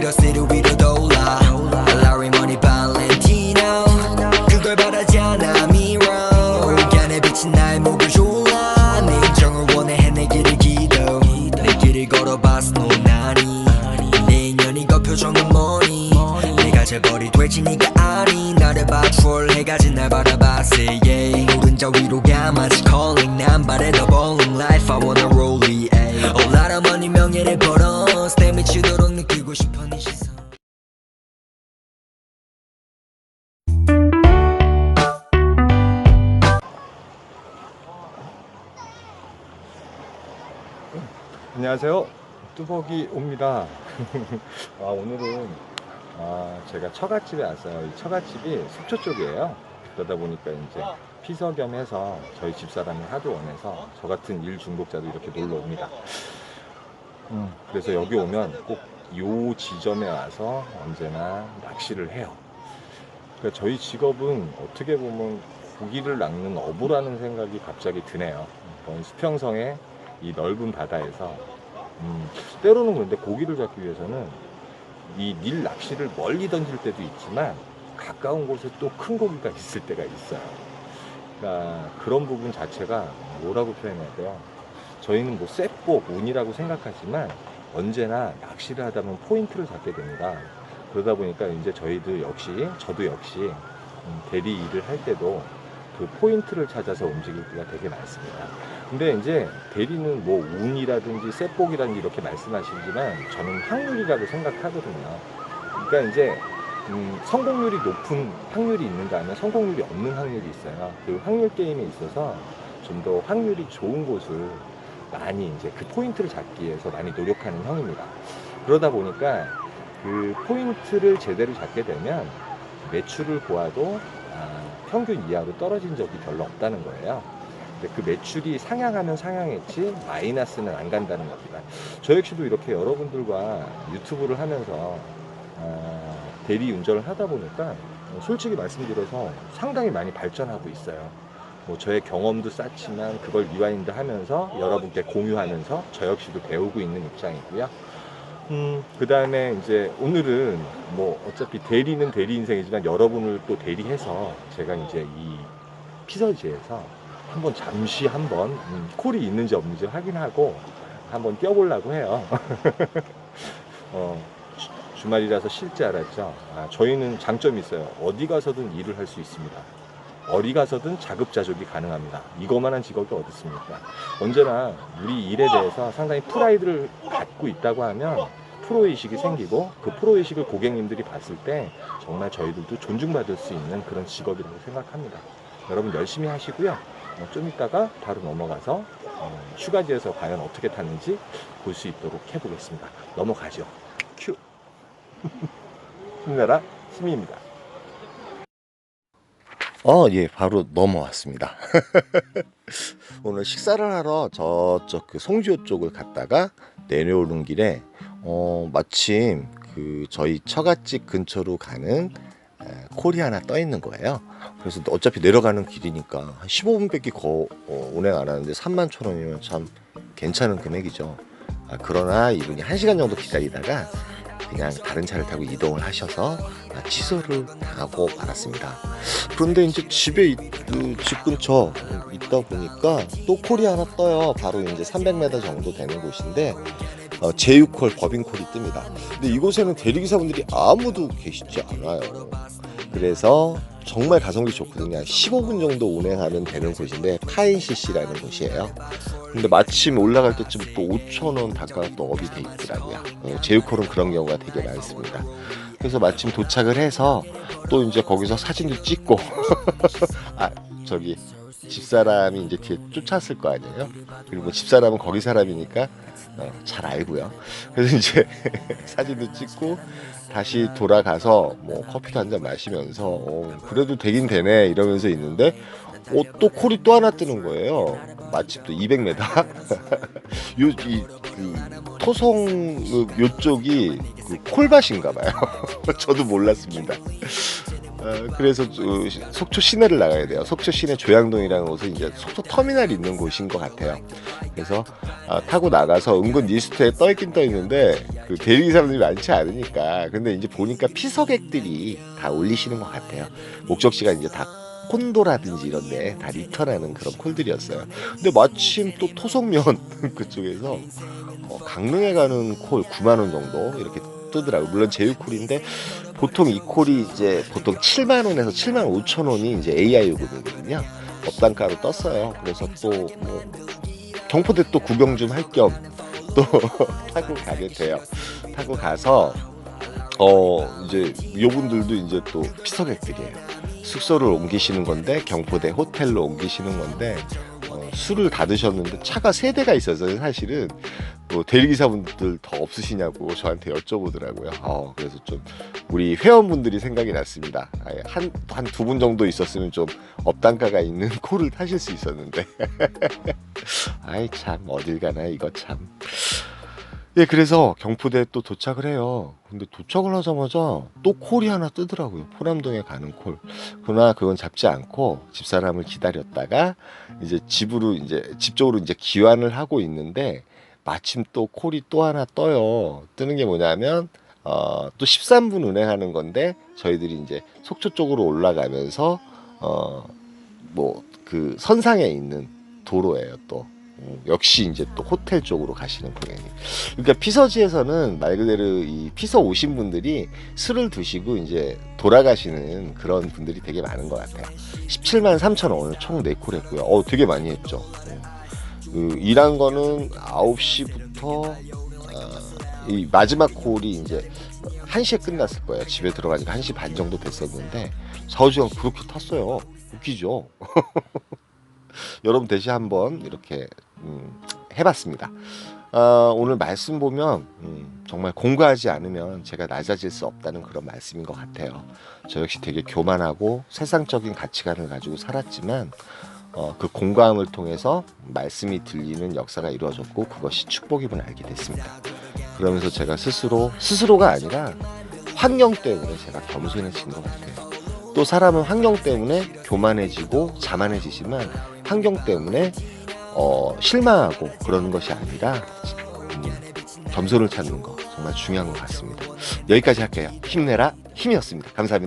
싫어 시를 위로 돌아. Larry Valentino 그걸 바라지 않아 Miro can에 비친 나의 목을 졸라. 내 인정을 원해 해내기를 기도. 내 길을 걸어봤어 넌 아니. 내 인연이 그 표정은 뭐니? 내가 재벌이 될지 네가 아니. 나를 봐 troll 해가지 날 바라봤어 yeah. 노른자 위로 가마치 calling 난 바래 더 bowling life. I wanna roll it. All out of money 명예를 걸어 스텝 미치도록 느 끼고 싶어 네 시선 안녕하세요. 뚜벅이 옵니다. 아, 오늘은 아, 제가 처갓집에 왔어요. 이 처갓집이 속초 쪽이에요. 그러다 보니까 이제 피서 겸해서 저희 집사람이 하도 원해서 저 같은 일 중독자도 이렇게 놀러 옵니다. 음, 그래서 여기 오면 꼭 요 지점에 와서 언제나 낚시를 해요. 그러니까 저희 직업은 어떻게 보면 고기를 낚는 어부라는 생각이 갑자기 드네요. 이번 수평성의 이 넓은 바다에서 음, 때로는 그런데 고기를 잡기 위해서는 이 닐 낚시를 멀리 던질 때도 있지만 가까운 곳에 또 큰 고기가 있을 때가 있어요. 그러니까 그런 부분 자체가 뭐라고 표현해야 돼요? 저희는 뭐 쇠뽀, 운이라고 생각하지만 언제나 낚시를 하다 보면 포인트를 잡게 됩니다. 그러다 보니까 이제 저희도 역시, 저도 역시 음, 대리 일을 할 때도 그 포인트를 찾아서 움직일 때가 되게 많습니다. 근데 이제 대리는 뭐 운이라든지 쇠복이라든지 이렇게 말씀하시지만 저는 확률이라고 생각하거든요. 그러니까 이제 음, 성공률이 높은 확률이 있는가 하면 성공률이 없는 확률이 있어요. 그 확률 게임에 있어서 좀 더 확률이 좋은 곳을 많이 이제 그 포인트를 잡기 위해서 많이 노력하는 형입니다. 그러다 보니까 그 포인트를 제대로 잡게 되면 매출을 보아도 아, 평균 이하로 떨어진 적이 별로 없다는 거예요. 그 매출이 상향하면 상향했지 마이너스는 안 간다는 겁니다. 저 역시도 이렇게 여러분들과 유튜브를 하면서 아, 대리 운전을 하다 보니까 솔직히 말씀드려서 상당히 많이 발전하고 있어요. 뭐 저의 경험도 쌓지만 그걸 리와인드 하면서 여러분께 공유하면서 저 역시도 배우고 있는 입장이고요. 음, 그 다음에 이제 오늘은 뭐 어차피 대리는 대리 인생이지만 여러분을 또 대리해서 제가 이제 이 피서지에서 한번 잠시 한번 음, 콜이 있는지 없는지 확인하고 한번 뛰어보려고 해요. 어, 주, 말이라서 쉴줄 알았죠. 아, 저희는 장점이 있어요. 어디 가서든 일을 할 수 있습니다. 어디 가서든 자급자족이 가능합니다. 이거만한 직업이 어디 있습니까? 언제나 우리 일에 대해서 상당히 프라이드를 갖고 있다고 하면 프로의식이 생기고 그 프로의식을 고객님들이 봤을 때 정말 저희들도 존중받을 수 있는 그런 직업이라고 생각합니다. 여러분 열심히 하시고요. 어, 좀 이따가 바로 넘어가서 어, 휴가지에서 과연 어떻게 탔는지 볼 수 있도록 해보겠습니다. 넘어가죠. 큐. 힘내라 힘입니다. 어, 예, 바로 넘어왔습니다. 오늘 식사를 하러 저쪽 그 송지호 쪽을 갔다가 내려오는 길에 어, 마침 그 저희 처갓집 근처로 가는 에, 콜이 하나 떠 있는 거예요. 그래서 어차피 내려가는 길이니까 한 15분밖에 거, 어, 운행 안 하는데 3만 천 원이면 참 괜찮은 금액이죠. 아, 그러나 이분이 1시간 정도 기다리다가 그냥 다른 차를 타고 이동을 하셔서 아, 취소를 당하고 말았습니다. 그런데 이제 집에 있, 그, 집 근처 있다 보니까 또 콜이 하나 떠요. 바로 이제 300m 정도 되는 곳인데 어, 제휴콜 법인콜이 뜹니다. 근데 이곳에는 대리기사분들이 아무도 계시지 않아요. 그래서 정말 가성비 좋거든요. 15분 정도 운행하면 되는 곳인데 파인CC라는 곳이에요. 근데 마침 올라갈 때쯤 또 5,000원 단가가 또 업이 돼 있더라고요. 어, 제휴콜은 그런 경우가 되게 많습니다. 그래서 마침 도착을 해서 또 이제 거기서 사진도 찍고 아 저기 집사람이 이제 뒤에 쫓았을 거 아니에요. 그리고 뭐 집사람은 거기 사람이니까 어, 잘 알고요. 그래서 이제 사진도 찍고 다시 돌아가서 뭐 커피도 한 잔 마시면서 어, 그래도 되긴 되네 이러면서 있는데 어, 또 콜이 또 하나 뜨는 거예요. 마침 또 200m. 요 이 그 토성 요- 요쪽이 그 콜밭인가 봐요. 저도 몰랐습니다. 어, 그래서 저- 속초 시내를 나가야 돼요. 속초 시내 조양동이라는 곳은 이제 속초 터미널이 있는 곳인 것 같아요. 그래서 아, 타고 나가서 은근 리스트에 떠 있긴 떠 있는데 그 대리기 사람들이 많지 않으니까 근데 이제 보니까 피서객들이 다 올리시는 것 같아요. 목적지가 이제 다 콘도라든지 이런데 다 리턴하는 그런 콜들이었어요. 근데 마침 또 토속면 그쪽에서 어, 강릉에 가는 콜 9만 원 정도 이렇게 뜨더라고요. 물론 제휴콜인데 보통 이 콜이 이제 보통 7만 원에서 7만 5천 원이 이제 AI 요금이거든요. 업단가로 떴어요. 그래서 또뭐 경포대 또 구경 좀 할 겸 또 타고 가게 돼요. 타고 가서 어 이제 요분들도 이제 또 피서객들이에요. 숙소를 옮기시는 건데 경포대 호텔로 옮기시는 건데 어, 술을 다 드셨는데 차가 세 대가 있어서 사실은 뭐 대리기사분들 더 없으시냐고 저한테 여쭤보더라고요. 어, 그래서 좀 우리 회원분들이 생각이 났습니다. 한한 두 분 정도 있었으면 좀 업단가가 있는 코를 타실 수 있었는데. 아이 참 어딜 가나 이거 참. 예, 그래서 경포대에 또 도착을 해요. 근데 도착을 하자마자 또 콜이 하나 뜨더라고요. 포남동에 가는 콜. 그러나 그건 잡지 않고 집사람을 기다렸다가 이제 집으로 이제 집 쪽으로 이제 기환을 하고 있는데 마침 또 콜이 또 하나 떠요. 뜨는 게 뭐냐면 어, 또 13분 운행하는 건데 저희들이 이제 속초 쪽으로 올라가면서 어, 뭐 그 선상에 있는 도로예요 또. 음, 역시 이제 또 호텔 쪽으로 가시는 고객님. 그러니까 피서지에서는 말 그대로 이 피서 오신 분들이 술을 드시고 이제 돌아가시는 그런 분들이 되게 많은 것 같아요. 17만 3천 원을 총 네콜 했고요. 어, 되게 많이 했죠. 네. 그 일한 거는 9시부터 어, 이 마지막 콜이 이제 1시에 끝났을 거예요. 집에 들어가니까 1시 반 정도 됐었는데 4, 5시간 그렇게 탔어요. 웃기죠? 여러분 대신 한번 이렇게 음, 해봤습니다. 어, 오늘 말씀 보면 음, 정말 공부하지 않으면 제가 낮아질 수 없다는 그런 말씀인 것 같아요. 저 역시 되게 교만하고 세상적인 가치관을 가지고 살았지만 어, 그 공감을 통해서 말씀이 들리는 역사가 이루어졌고 그것이 축복임을 알게 됐습니다. 그러면서 제가 스스로 스스로가 아니라 환경 때문에 제가 겸손해진 것 같아요. 또 사람은 환경 때문에 교만해지고 자만해지지만 환경 때문에 어, 실망하고 그러는 것이 아니라 음, 겸손을 찾는 거 정말 중요한 것 같습니다. 여기까지 할게요. 힘내라 힘이었습니다. 감사합니다.